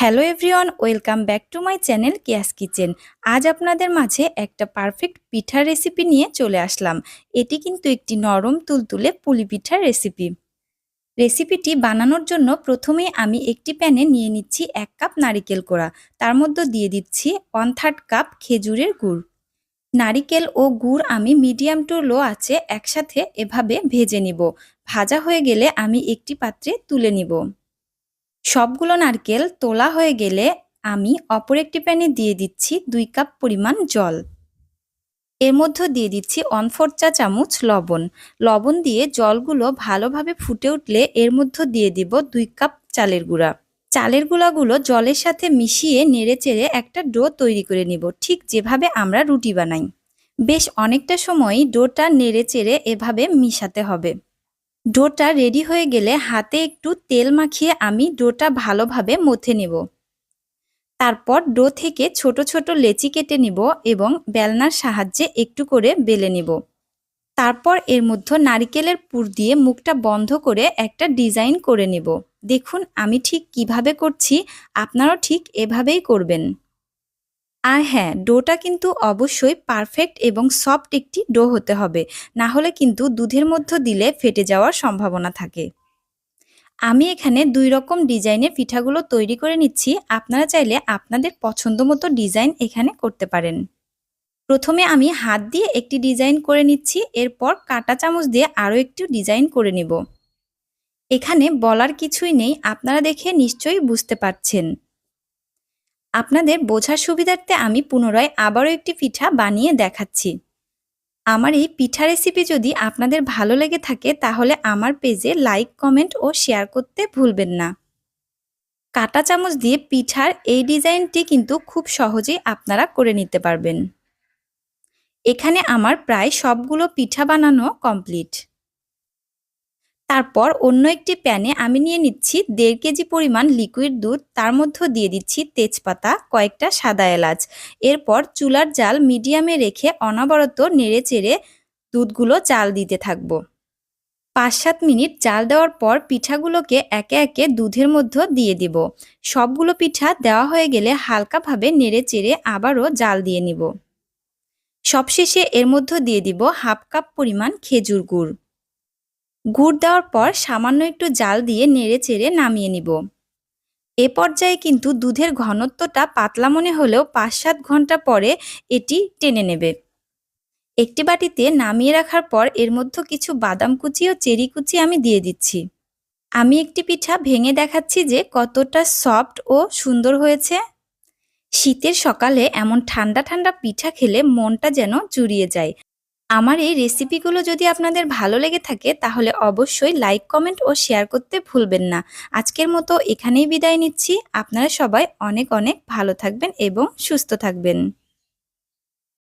Hello everyone, welcome back to my channel Kiya's kitchen. আজ আপনাদের মাঝে একটা পারফেক্ট পিঠার রেসিপি নিয়ে চলে আসলাম। এটি কিন্তু একটি নরম তুলতুলে পুলি পিঠার রেসিপি। রেসিপিটি বানানোর জন্য প্রথমেই আমি একটি প্যানে নিয়ে নিচ্ছি এক কাপ নারিকেল কোড়া। তার মধ্যে দিয়ে দিচ্ছি ওয়ান থার্ড কাপ খেজুরের গুড়। নারিকেল ও গুড় আমি মিডিয়াম টু লো আছে একসাথে এভাবে ভেজে নিব। ভাজা হয়ে গেলে আমি একটি পাত্রে তুলে নিব। সবগুলো নারকেল তোলা হয়ে গেলে আমি অপর একটি প্যানে দিয়ে দিচ্ছি দুই কাপ পরিমাণ জল। এর মধ্যে দিয়ে দিচ্ছি ওয়ান চা চামচ লবণ। লবণ দিয়ে জলগুলো ভালোভাবে ফুটে উঠলে এর মধ্যে দিয়ে দিব দুই কাপ চালের গুঁড়া। চালের গুঁড়াগুলো জলের সাথে মিশিয়ে নেড়ে চেড়ে একটা ডো তৈরি করে নিব, ঠিক যেভাবে আমরা রুটি বানাই। বেশ অনেকটা সময়ই ডোটা নেড়ে চেড়ে এভাবে মিশাতে হবে। ডোটা রেডি হয়ে গেলে হাতে একটু তেল মাখিয়ে আমি ডোটা ভালোভাবে মথে নেব। তারপর ডো থেকে ছোট ছোট লেচি কেটে নিব এবং বেলনার সাহায্যে একটু করে বেলে নিব। তারপর এর মধ্যে নারিকেলের পুর দিয়ে মুখটা বন্ধ করে একটা ডিজাইন করে নেব। দেখুন আমি ঠিক কীভাবে করছি, আপনারাও ঠিক এভাবেই করবেন। আর হ্যাঁ ডোটা কিন্তু অবশ্যই পারফেক্ট এবং সফট একটি ডো হতে হবে। না হলে কিন্তু দুধের মধ্যে দিলে ফেটে যাওয়ার সম্ভাবনা থাকে। আমি এখানে দুই রকম ডিজাইনের পিঠাগুলো তৈরি করে নিচ্ছি। আপনারা চাইলে আপনাদের পছন্দ মতো ডিজাইন এখানে করতে পারেন। প্রথমে আমি হাত দিয়ে একটি ডিজাইন করে নিচ্ছি। এরপর কাটা চামচ দিয়ে আরও একটু ডিজাইন করে নিব। এখানে বলার কিছুই নেই। আপনারা দেখে নিশ্চয়ই বুঝতে পারছেন। আপনাদের বোঝার সুবিধার্থে আমি পুনরায় আবারও একটি পিঠা বানিয়ে দেখাচ্ছি। আমার এই পিঠা রেসিপি যদি আপনাদের ভালো লেগে থাকে, তাহলে আমার পেজে লাইক কমেন্ট ও শেয়ার করতে ভুলবেন না। কাটা চামচ দিয়ে পিঠার এই ডিজাইনটি কিন্তু খুব সহজেই আপনারা করে নিতে পারবেন। এখানে আমার প্রায় সবগুলো পিঠা বানানো কমপ্লিট তারপর অন্য একটি প্যানে আমি নিয়ে নিচ্ছি দেড় কেজি পরিমাণ লিকুইড দুধ, তার মধ্যে দিয়ে দিচ্ছি তেজপাতা, কয়েকটা সাদা এলাচ। এরপর চুলার জাল মিডিয়ামে রেখে অনবরত নেড়ে চেড়ে দুধগুলো জাল দিতে থাকব। পাঁচ সাত মিনিট জাল দেওয়ার পর পিঠাগুলোকে একে একে দুধের মধ্যে দিয়ে দিব। সবগুলো পিঠা দেওয়া হয়ে গেলে হালকাভাবে নেড়ে চেড়ে আবারও জাল দিয়ে নিব। সবশেষে এর মধ্যে দিয়ে দিব হাফ কাপ পরিমাণ খেজুর গুড়। গুড় দেওয়ার পর সামান্য একটু জাল দিয়ে নেড়ে চেড়ে নামিয়ে নিব। এ পর্যায়ে কিন্তু দুধের ঘনত্বটা পাতলা মনে হলেও পাঁচ সাত ঘণ্টা পরে এটি টেনে নেবে। একটি বাটিতে নামিয়ে রাখার পর এর মধ্যে কিছু বাদাম কুচি ও চেরি কুচি আমি দিয়ে দিচ্ছি। আমি একটি পিঠা ভেঙে দেখাচ্ছি যে কতটা সফট ও সুন্দর হয়েছে। শীতের সকালে এমন ঠান্ডা ঠান্ডা পিঠা খেলে মনটা যেন জুড়িয়ে যায়। আমার এই রেসিপিগুলো যদি আপনাদের ভালো লেগে থাকে, তাহলে অবশ্যই লাইক কমেন্ট ও শেয়ার করতে ভুলবেন না। আজকের মতো এখানেই বিদায় নিচ্ছি। আপনারা সবাই অনেক অনেক ভালো থাকবেন এবং সুস্থ থাকবেন।